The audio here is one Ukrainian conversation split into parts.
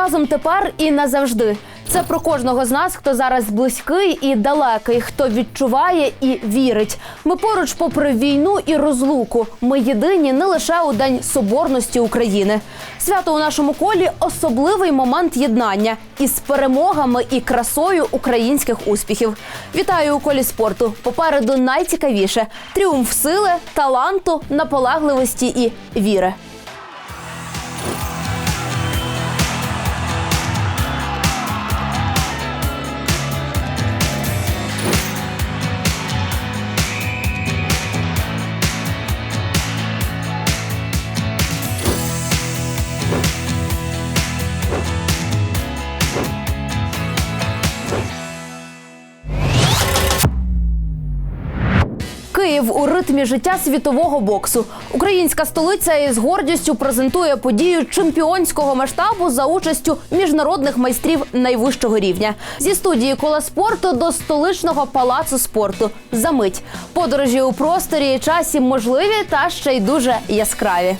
Разом тепер і назавжди. Це про кожного з нас, хто зараз близький і далекий, хто відчуває і вірить. Ми поруч, попри війну і розлуку. Ми єдині не лише у день соборності України. Свято у нашому колі особливий момент єднання із перемогами і красою українських успіхів. Вітаю у колі спорту. Попереду найцікавіше тріумф сили, таланту, наполегливості і віри. У ритмі життя світового боксу. Українська столиця із гордістю презентує подію чемпіонського масштабу за участю міжнародних майстрів найвищого рівня. Зі студії кола спорту до столичного палацу спорту. За мить подорожі у просторі і часі можливі та ще й дуже яскраві.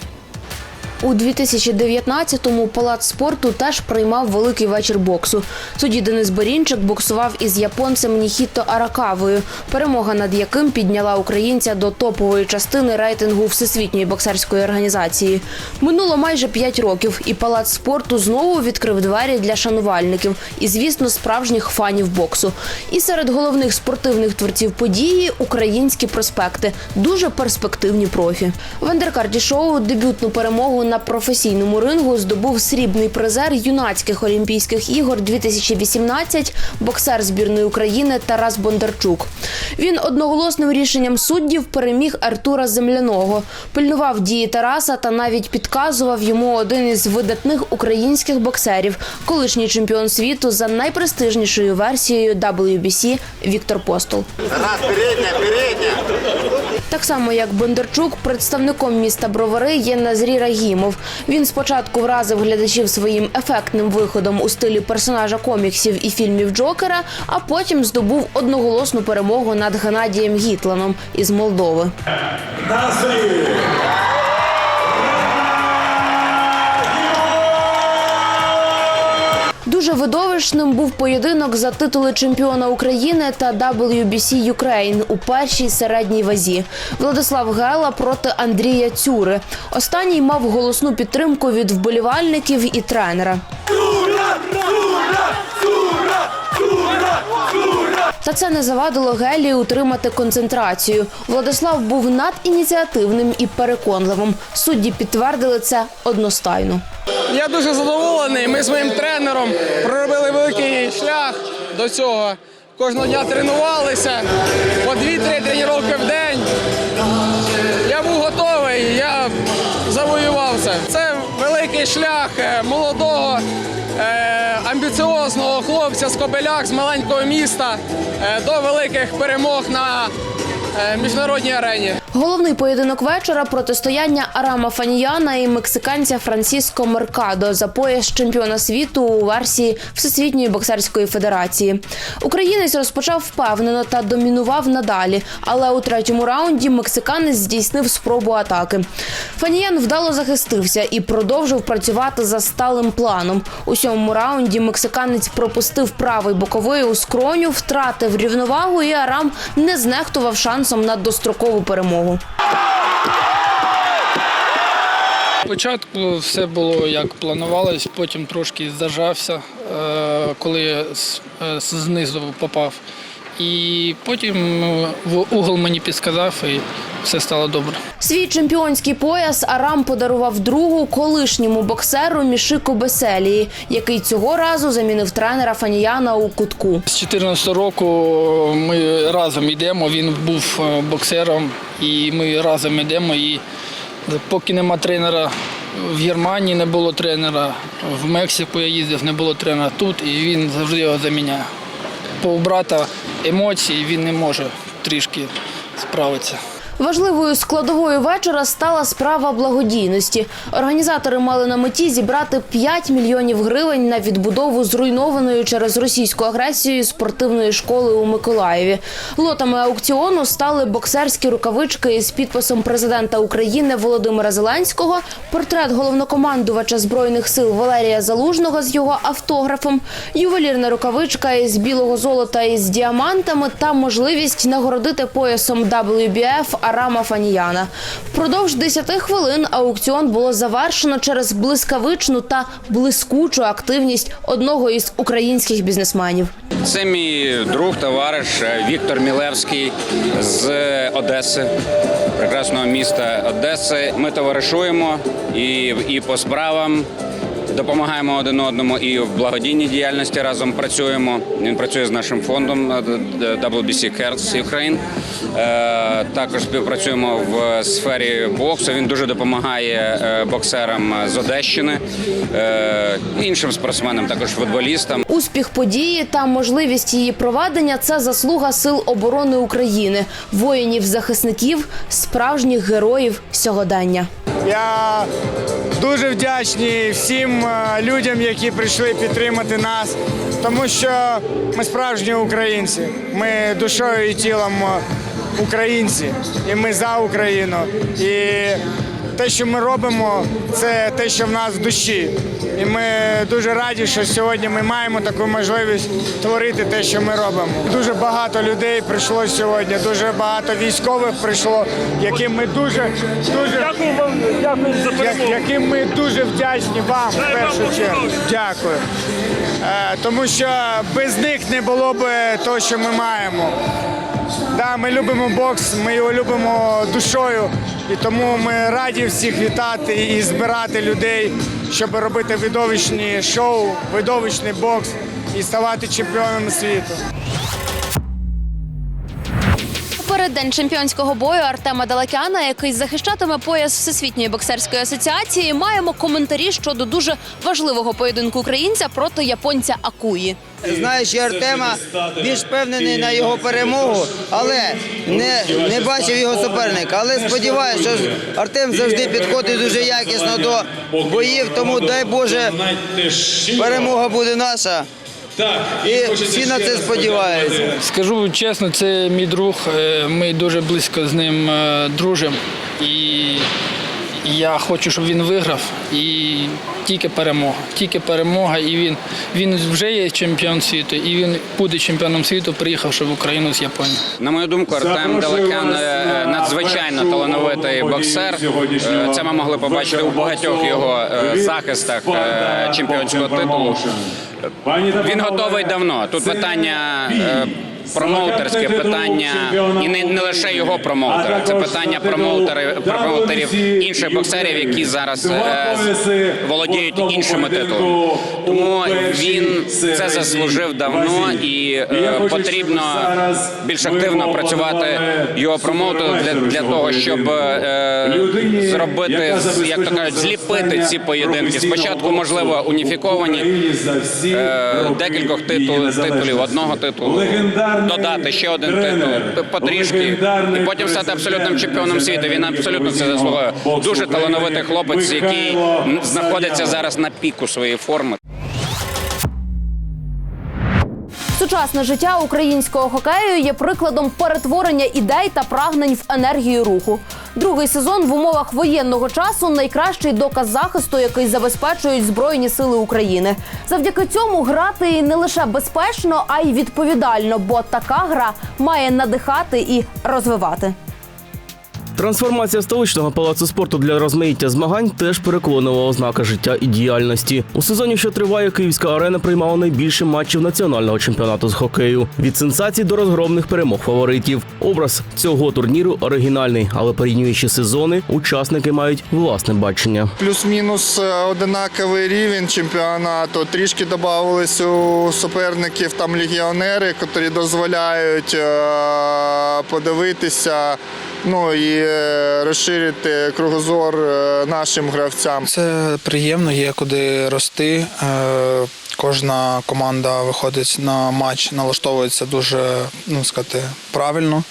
У 2019-му палац спорту теж приймав великий вечір боксу. Судді Денис Борінчик боксував із японцем Ніхіто Аракавою, перемога над яким підняла українця до топової частини рейтингу Всесвітньої боксерської організації. Минуло майже п'ять років, і палац спорту знову відкрив двері для шанувальників і, звісно, справжніх фанів боксу. І серед головних спортивних творців події українські проспекти, дуже перспективні профі. В шоу дебютну перемогу на професійному рингу здобув срібний призер юнацьких Олімпійських ігор 2018 боксер збірної України Тарас Бондарчук. Він одноголосним рішенням суддів переміг Артура Земляного, пильнував дії Тараса та навіть підказував йому один із видатних українських боксерів, колишній чемпіон світу за найпрестижнішою версією WBC Віктор Постол. Раз, передняя, передняя. Так само, як Бондарчук, представником міста Бровари є Назрі Рагімов. Він спочатку вразив глядачів своїм ефектним виходом у стилі персонажа коміксів і фільмів Джокера, а потім здобув одноголосну перемогу над Геннадієм Гітланом із Молдови. Дуже видовищним був поєдинок за титули чемпіона України та WBC Ukraine у першій середній вазі. Владислав Гела проти Андрія Цюри. Останній мав голосну підтримку від вболівальників і тренера. Та це не завадило Гелі утримати концентрацію. Владислав був надініціативним і переконливим. Судді підтвердили це одностайно. Я дуже задоволений. Ми з моїм тренером проробили великий шлях до цього. Кожного дня тренувалися по 2-3 тренування в день. Я був готовий, я завоював це. Великий шлях е, молодого, е, амбіціозного хлопця з Кобеляк, з маленького міста е, до великих перемог на міжнародній арені. Головний поєдинок вечора протистояння Арама Фаніяна і мексиканця Франсіско Меркадо за пояс чемпіона світу у версії Всесвітньої боксерської федерації. Українець розпочав впевнено та домінував надалі, але у третьому раунді мексиканець здійснив спробу атаки. Фаніян вдало захистився і продовжив працювати за сталим планом. У сьомому раунді мексиканець пропустив правий боковий у скроню, втратив рівновагу, і Арам не знехтував шансом на дострокову перемогу. Спочатку все було як планувалось, потім трошки зажався, е, коли е, знизу попав. І потім угол мені підсказав і все стало добре. Свій чемпіонський пояс Арам подарував другу колишньому боксеру Мішику Беселії, який цього разу замінив тренера Фаніяна у кутку. З 14 року ми разом йдемо. Він був е, боксером, і ми разом йдемо. І поки нема тренера в Германії, не було тренера, в Мексику я їздив, не було тренера тут, і він завжди його заміняє. По брата емоції він не може трішки справитися. Важливою складовою вечора стала справа благодійності. Організатори мали на меті зібрати 5 мільйонів гривень на відбудову зруйнованої через російську агресію спортивної школи у Миколаєві. Лотами аукціону стали боксерські рукавички із підписом президента України Володимира Зеленського, портрет головнокомандувача збройних сил Валерія Залужного з його автографом, ювелірна рукавичка із білого золота із діамантами та можливість нагородити поясом WBF Арама Фаніяна. Впродовж 10 хвилин аукціон було завершено через блискавичну та блискучу активність одного із українських бізнесменів. Це мій друг, товариш е, Віктор Мілевський з Одеси, прекрасного міста Одеси. Ми товаришуємо і, і по справам. Допомагаємо один одному і в благодійній діяльності разом працюємо. Він працює з нашим фондом е, WBC Cares Ukraine. Е, Також співпрацюємо в сфері боксу. Він дуже допомагає е, боксерам з Одещини, іншим спортсменам, також футболістам. Успіх події та можливість її проведення це заслуга сил оборони України, воїнів-захисників, справжніх героїв сьогодення. Я дуже вдячний всім е, людям, які прийшли підтримати нас, тому що ми справжні українці. Ми душою і тілом е, українці, і ми за Україну. І те, що ми робимо, це те, що в нас в душі. І ми дуже раді, що сьогодні ми маємо таку можливість творити те, що ми робимо. Дуже багато людей прийшло сьогодні, дуже багато військових прийшло, яким ми дуже дуже яким ми дуже вдячні вам в першу чергу. Дякую. Е, тому що без них не було б того, що ми маємо. Да, ми любимо бокс, ми його любимо душою, і тому ми раді всіх вітати і збирати людей, щоб робити видовищні шоу, видовищний бокс і ставати чемпіонами світу. Переддень чемпіонського бою Артема Далакяна, який захищатиме пояс Всесвітньої боксерської асоціації, маємо коментарі щодо дуже важливого поєдинку українця проти японця Акуї. Знаючи Артема, більш впевнений на його перемогу, але не, не бачив його суперника. Але сподіваюся, що Артем завжди підходить дуже якісно до боїв, тому дай Боже, перемога буде наша. І всі на це сподіваються. Скажу чесно, це мій друг. е, Ми дуже близько з ним е, дружимо. І я хочу, щоб він виграв. І тільки перемога. Тільки перемога. І він, він вже є чемпіон світу, і він буде чемпіоном світу, приїхавши в Україну з Японії. На мою думку, Артем Далекян е, надзвичайно талановитий боксер. Е, Це ми могли побачити у багатьох його е, захистах чемпіонського титулу. Він готовий давно. Тут питання промоутерське, питання і не, не лише його промоутера. Це питання промоутерів, промоутерів інших боксерів, які зараз е, володіють іншими титулами. Тому він це заслужив давно і е, потрібно більш активно працювати його промоутеру для, для того, щоб е, зробити як то кажуть, зліпити ці поєдинки. Спочатку можливо уніфіковані е, декількох титул, титулів, одного титулу, додати ще один титул потрішки, і потім стати абсолютним чемпіоном світу. Він абсолютно це заслуговує. Дуже талановитий хлопець, який знаходиться зараз на піку своєї форми. Сучасне життя українського хокею є прикладом перетворення ідей та прагнень в енергію руху. Другий сезон в умовах воєнного часу найкращий доказ захисту, який забезпечують Збройні Сили України. Завдяки цьому грати не лише безпечно, а й відповідально, бо така гра має надихати і розвивати. Трансформація столичного палацу спорту для розмаїття змагань теж переконувала ознака життя і діяльності. У сезоні, що триває, Київська арена приймала найбільше матчів національного чемпіонату з хокею. Від сенсацій до розгромних перемог фаворитів. Образ цього турніру оригінальний, але порівнюючи сезони, учасники мають власне бачення. Плюс-мінус е, одинаковий рівень чемпіонату. Трішки додавались у суперників там легіонери, які дозволяють е, подивитися. Ну і е, розширити кругозор е, нашим гравцям. Це приємно, є куди рости. Кожна команда виходить на матч, налаштовується дуже ну, сказати, правильно.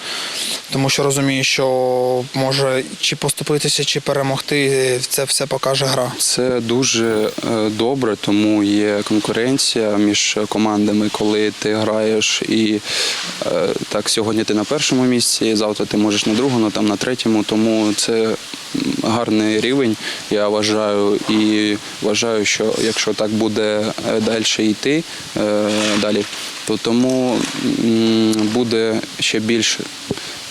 тому що розумію, що може чи поступитися, чи перемогти. Це все покаже гра. Це дуже е, добре, тому є конкуренція між командами, коли ти граєш і е, так сьогодні ти на першому місці, завтра ти можеш на другому, там на третьому. Тому це гарний рівень, я вважаю, і вважаю, що якщо так буде е, далі йти е, далі, то тому буде ще більше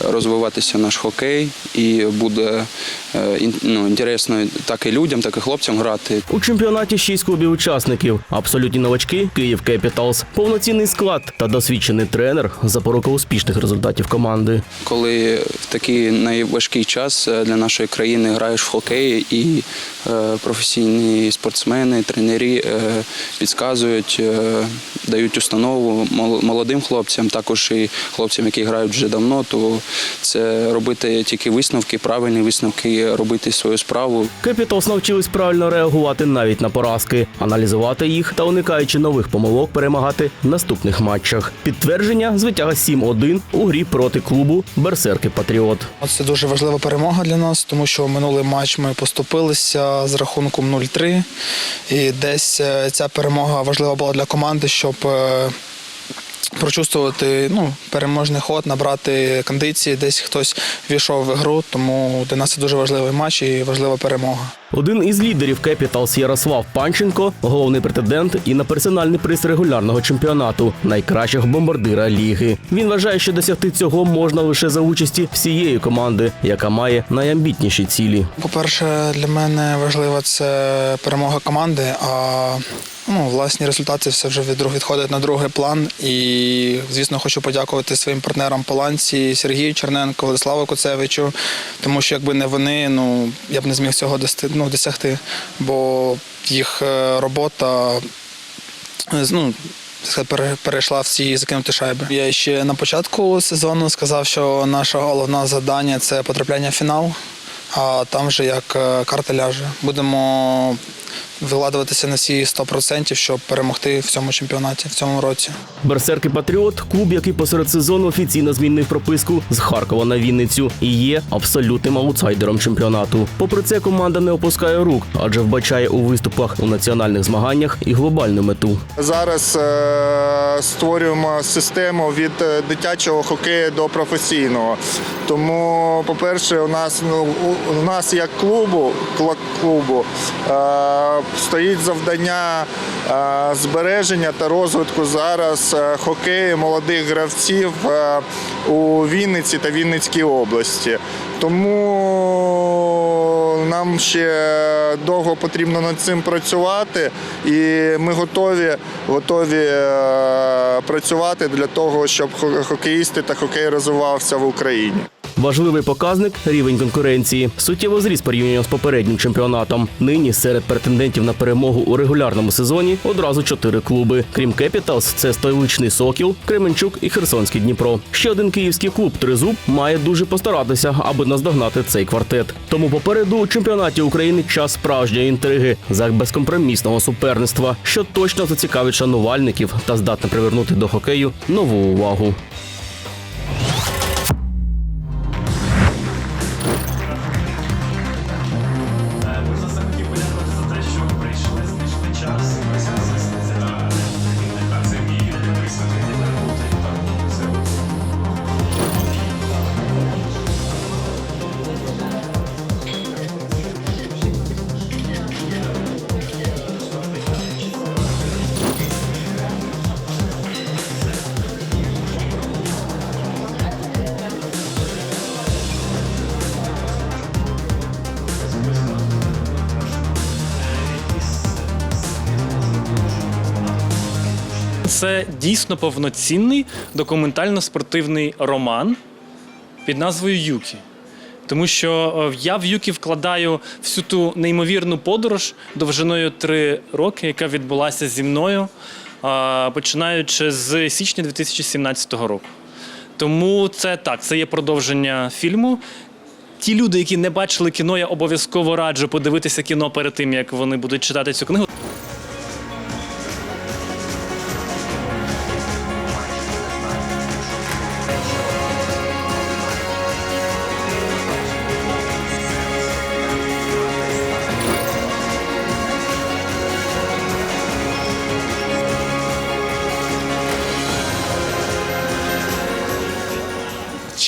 розвиватися наш хокей і буде ну, інтересно так і людям, так і хлопцям грати. У чемпіонаті шість клубів учасників. Абсолютні новачки Київ Кепіталс, повноцінний склад та досвідчений тренер запорука успішних результатів команди. Коли в такий найважкий час е, для нашої країни граєш в хокей і е, професійні спортсмени, тренері е, підказують, е, дають установу мол- молодим хлопцям, також і хлопцям, які грають вже давно, то це робити тільки висновки, правильні висновки, робити свою справу. Кепіталс навчились правильно реагувати навіть на поразки, аналізувати їх та уникаючи нових помилок, перемагати в наступних матчах. Підтвердження звитяга 7-1 у грі проти клубу Берсерки Патріот. Це дуже важлива перемога для нас, тому що минулий матч ми поступилися з рахунком 0-3. І десь е, ця перемога важлива була для команди, щоб е, прочувствувати ну, переможний ход, набрати кондиції. Десь хтось війшов в ігру, тому для нас це дуже важливий матч і важлива перемога. Один із лідерів Кепіталс Ярослав Панченко, головний претендент і на персональний приз регулярного чемпіонату найкращого бомбардира ліги. Він вважає, що досягти цього можна лише за участі всієї команди, яка має найамбітніші цілі. По-перше, для мене важливо це перемога команди, а ну, власні результати все вже від- відходять на другий план. І, звісно, хочу подякувати своїм партнерам по ланці Сергію Черненко, Владиславу Куцевичу, тому що якби не вони, ну я б не зміг цього ну, досягти, бо їх е, робота е, ну, перейшла в ці закинуті шайби. Я ще на початку сезону сказав, що наше головне завдання це потрапляння в фінал, а там вже як е, карта ляже. Будемо виладуватися на всі 100%, щоб перемогти в цьому чемпіонаті, в цьому році. Берсерки Патріот клуб, який посеред сезону офіційно змінив прописку з Харкова на Вінницю і є абсолютним аутсайдером чемпіонату. Попри це, команда не опускає рук, адже вбачає у виступах у національних змаганнях і глобальну мету. Зараз е, створюємо систему від е, дитячого хокею до професійного. Тому, по-перше, у нас ну у- нас як клубу, кла- клубу е, стоїть завдання е, збереження та розвитку зараз е, хокею молодих гравців е, у Вінниці та Вінницькій області. Тому нам ще довго потрібно над цим працювати, і ми готові, готові працювати для того, щоб хокеїсти та хокей розвивався в Україні. Важливий показник рівень конкуренції. Суттєво зріс порівняно з попереднім чемпіонатом. Нині серед претендентів на перемогу у регулярному сезоні одразу чотири клуби. Крім Кепіталс, це столичний Сокіл, Кременчук і Херсонський Дніпро. Ще один київський клуб Тризуб має дуже постаратися, аби наздогнати цей квартет. Тому попереду у чемпіонаті України час справжньої інтриги за безкомпромісного суперництва, що точно зацікавить шанувальників та здатне привернути до хокею нову увагу. Дійсно повноцінний документально-спортивний роман під назвою Юкі. Тому що е, я в Юкі вкладаю всю ту неймовірну подорож довжиною три роки, яка відбулася зі мною, починаючи з січня 2017 року. Тому це так, це є продовження фільму. Ті люди, які не бачили кіно, я обов'язково раджу подивитися кіно перед тим, як вони будуть читати цю книгу.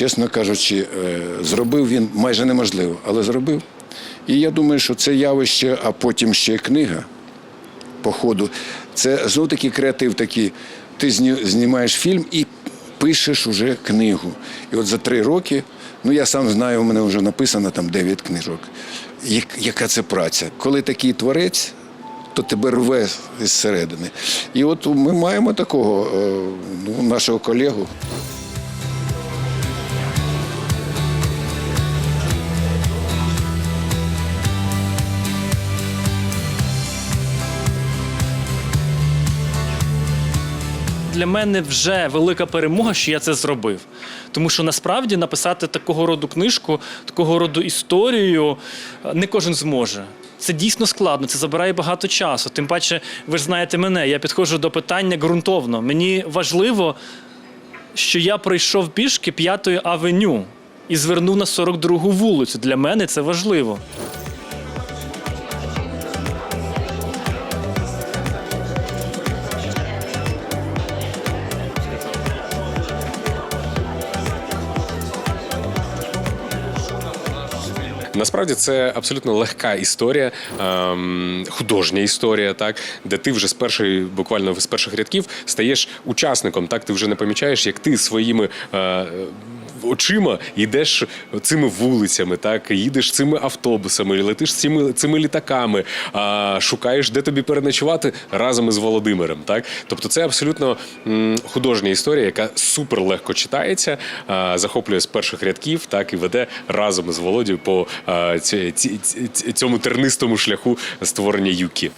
Чесно кажучи, е, зробив він майже неможливо, але зробив. І я думаю, що це явище, а потім ще й книга по ходу. Це знов таки креатив такий. Ти зні- знімаєш фільм і пишеш уже книгу. І от за три роки, ну я сам знаю, у мене вже написано там дев'ять книжок. Яка це праця? Коли такий творець, то тебе рве зсередини. І от ми маємо такого е, ну, нашого колегу. Для мене вже велика перемога, що я це зробив. Тому що насправді написати такого роду книжку, такого роду історію е, не кожен зможе. Це дійсно складно, це забирає багато часу. Тим паче, ви ж знаєте мене, я підходжу до питання ґрунтовно. Мені важливо, що я пройшов пішки п'ятою авеню і звернув на 42-гу вулицю. Для мене це важливо. Насправді це абсолютно легка історія, ем, художня історія, так де ти вже з першої, буквально з перших рядків стаєш учасником. Так ти вже не помічаєш, як ти своїми. Е, Очима йдеш цими вулицями, так їдеш цими автобусами, летиш цими цими літаками, а шукаєш, де тобі переночувати разом із Володимиром. Так, тобто, це абсолютно художня історія, яка супер легко читається, захоплює з перших рядків, так і веде разом із Володю по цьому тернистому шляху створення юкі.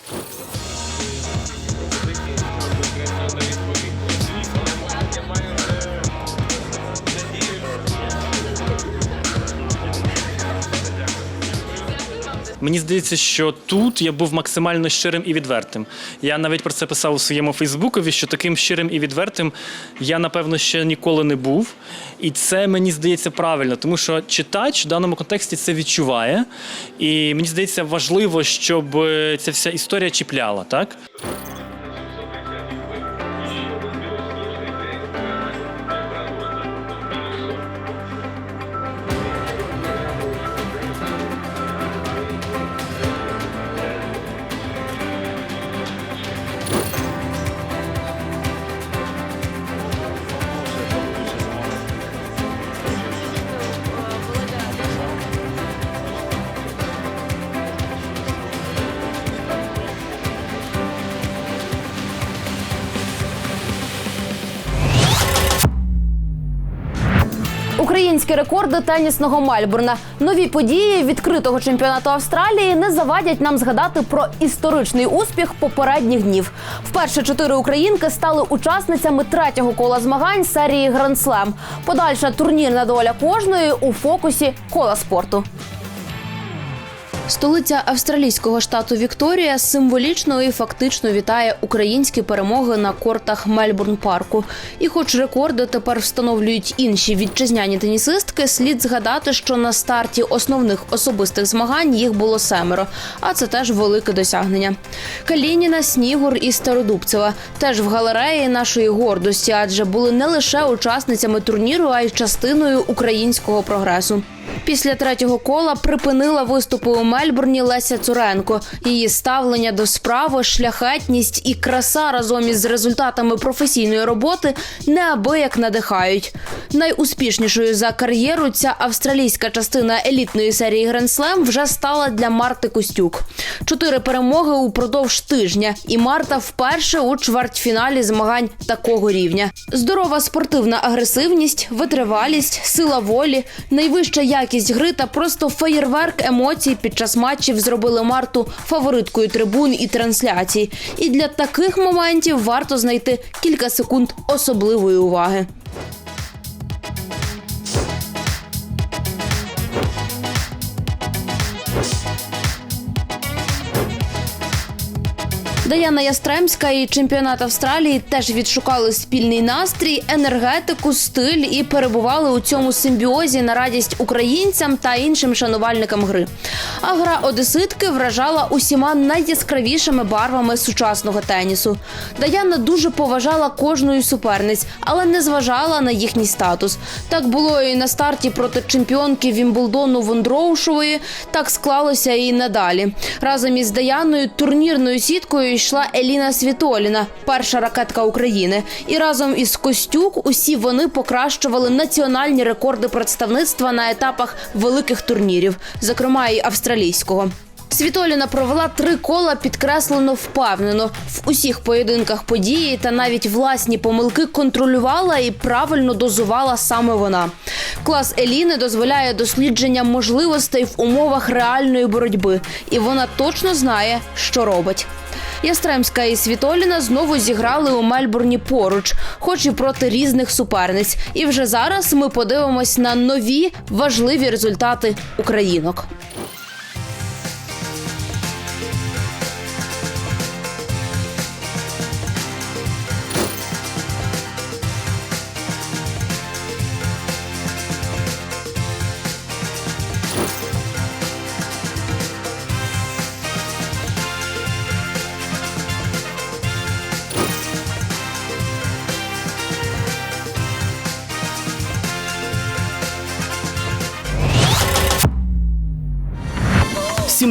Мені здається, що тут я був максимально щирим і відвертим. Я навіть про це писав у своєму Фейсбукові, що таким щирим і відвертим я, напевно, ще ніколи не був. І це мені здається правильно, тому що читач в даному контексті це відчуває. І мені здається, важливо, щоб е, ця вся історія чіпляла, так? Українські рекорди тенісного Мальбурна. Нові події відкритого чемпіонату Австралії не завадять нам згадати про історичний успіх попередніх днів. Вперше чотири українки стали учасницями третього кола змагань серії Гранд Слем. Подальша турнірна доля кожної у фокусі кола спорту. Столиця австралійського штату Вікторія символічно і фактично вітає українські перемоги на кортах Мельбурн парку. І, хоч рекорди тепер встановлюють інші вітчизняні тенісистки, слід згадати, що на старті основних особистих змагань їх було семеро, а це теж велике досягнення. Калініна, Снігур і Стародубцева теж в галереї нашої гордості, адже були не лише учасницями турніру, а й частиною українського прогресу. Після третього кола припинила виступи у Мельбурні Леся Цуренко. Її ставлення до справи, шляхетність і краса разом із результатами професійної роботи неабияк надихають. Найуспішнішою за кар'єру ця австралійська частина елітної серії Slam вже стала для Марти Костюк. Чотири перемоги упродовж тижня, і Марта вперше у чвертьфіналі змагань такого рівня. Здорова спортивна агресивність, витривалість, сила волі, найвища якість гри та просто феєрверк емоцій під час матчів зробили Марту фавориткою трибун і трансляцій. І для таких моментів варто знайти кілька секунд особливої уваги. Даяна Ястремська і чемпіонат Австралії теж відшукали спільний настрій, енергетику, стиль і перебували у цьому симбіозі на радість українцям та іншим шанувальникам гри. А гра одеситки вражала усіма найяскравішими барвами сучасного тенісу. Даяна дуже поважала кожну із суперниць, але не зважала на їхній статус. Так було і на старті проти чемпіонки Вімблдону Вондроушової. Так склалося і надалі. Разом із Даяною турнірною сіткою йшла Еліна Світоліна, перша ракетка України. І разом із Костюк усі вони покращували національні рекорди представництва на етапах великих турнірів, зокрема і австралійського. Світоліна провела три кола підкреслено впевнено в усіх поєдинках події та навіть власні помилки контролювала і правильно дозувала саме вона. Клас Еліни дозволяє дослідження можливостей в умовах реальної боротьби, і вона точно знає, що робить. Ястремська і Світоліна знову зіграли у Мельбурні поруч, хоч і проти різних суперниць. І вже зараз ми подивимось на нові важливі результати українок. –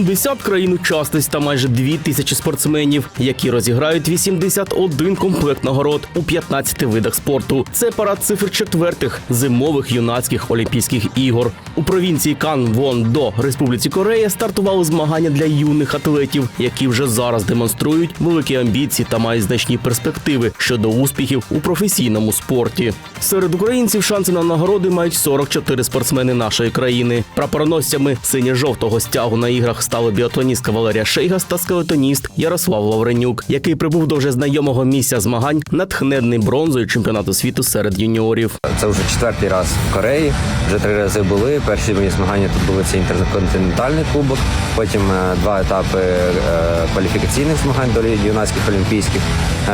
70 країн-учасниць та майже 2 тисячі спортсменів, які розіграють 81 комплект нагород у 15 видах спорту. Це парад цифр четвертих зимових юнацьких олімпійських ігор. У провінції Кан Вон до Республіці Корея стартували змагання для юних атлетів, які вже зараз демонструють великі амбіції та мають значні перспективи щодо успіхів у професійному спорті. Серед українців шанси на нагороди мають 44 спортсмени нашої країни. Прапороносцями синьо-жовтого стягу на іграх стали біатлоністка Валерія Шейгас та скелетоніст Ярослав Лавренюк, який прибув до вже знайомого місця змагань натхнений бронзою чемпіонату світу серед юніорів. Це вже четвертий раз в Кореї. Вже три рази були. Перші мої змагання тут були це інтерконтинентальний кубок. Потім е, два етапи е, кваліфікаційних змагань до юнацьких олімпійських.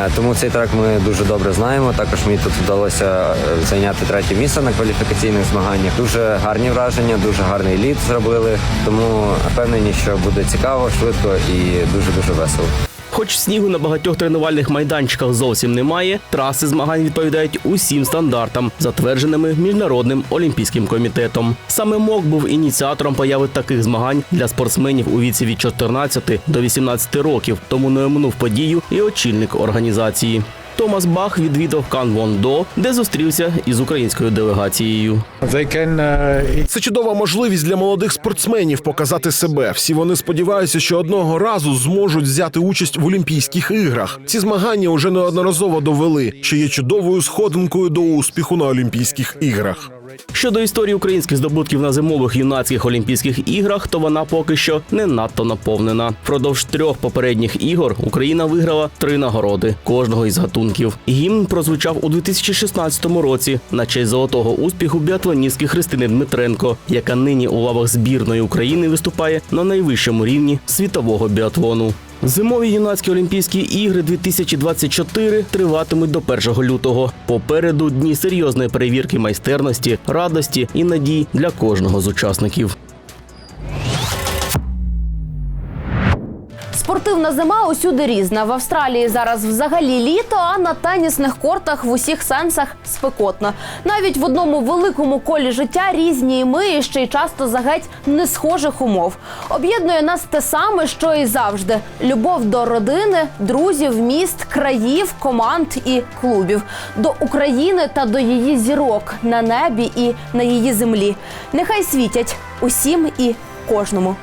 Е, Тому цей трек ми дуже добре знаємо. Також мені тут вдалося е, зайняти третє місце на кваліфікаційних змаганнях. Дуже гарні враження, дуже гарний лід зробили. Тому впевнені, що буде цікаво, швидко і дуже дуже весело. Хоч снігу на багатьох тренувальних майданчиках зовсім немає, траси змагань відповідають усім стандартам, затвердженими міжнародним олімпійським комітетом. Саме МОК був ініціатором появи таких змагань для спортсменів у віці від 14 до 18 років. Тому не оминув подію і очільник організації. Томас Бах відвідав Кан Вон До, де зустрівся із українською делегацією. Це чудова можливість для молодих спортсменів показати себе. Всі вони сподіваються, що одного разу зможуть взяти участь в Олімпійських іграх. Ці змагання вже неодноразово довели, що є чудовою сходинкою до успіху на Олімпійських іграх. Щодо історії українських здобутків на зимових юнацьких олімпійських іграх, то вона поки що не надто наповнена. Впродовж трьох попередніх ігор Україна виграла три нагороди кожного із гатунків. Гімн прозвучав у 2016 році на честь золотого успіху біатлоністки Христини Дмитренко, яка нині у лавах збірної України виступає на найвищому рівні світового біатлону. Зимові юнацькі олімпійські ігри 2024 триватимуть до 1 лютого. Попереду дні серйозної перевірки майстерності, радості і надій для кожного з учасників. Спортивна зима усюди різна. В Австралії зараз взагалі літо, а на тенісних кортах в усіх сенсах спекотно. Навіть в одному великому колі життя різні і ми і ще й часто за геть не схожих умов. Об'єднує нас те саме, що і завжди: любов до родини, друзів, міст, країв, команд і клубів, до України та до її зірок на небі і на її землі. Нехай світять усім і кожному.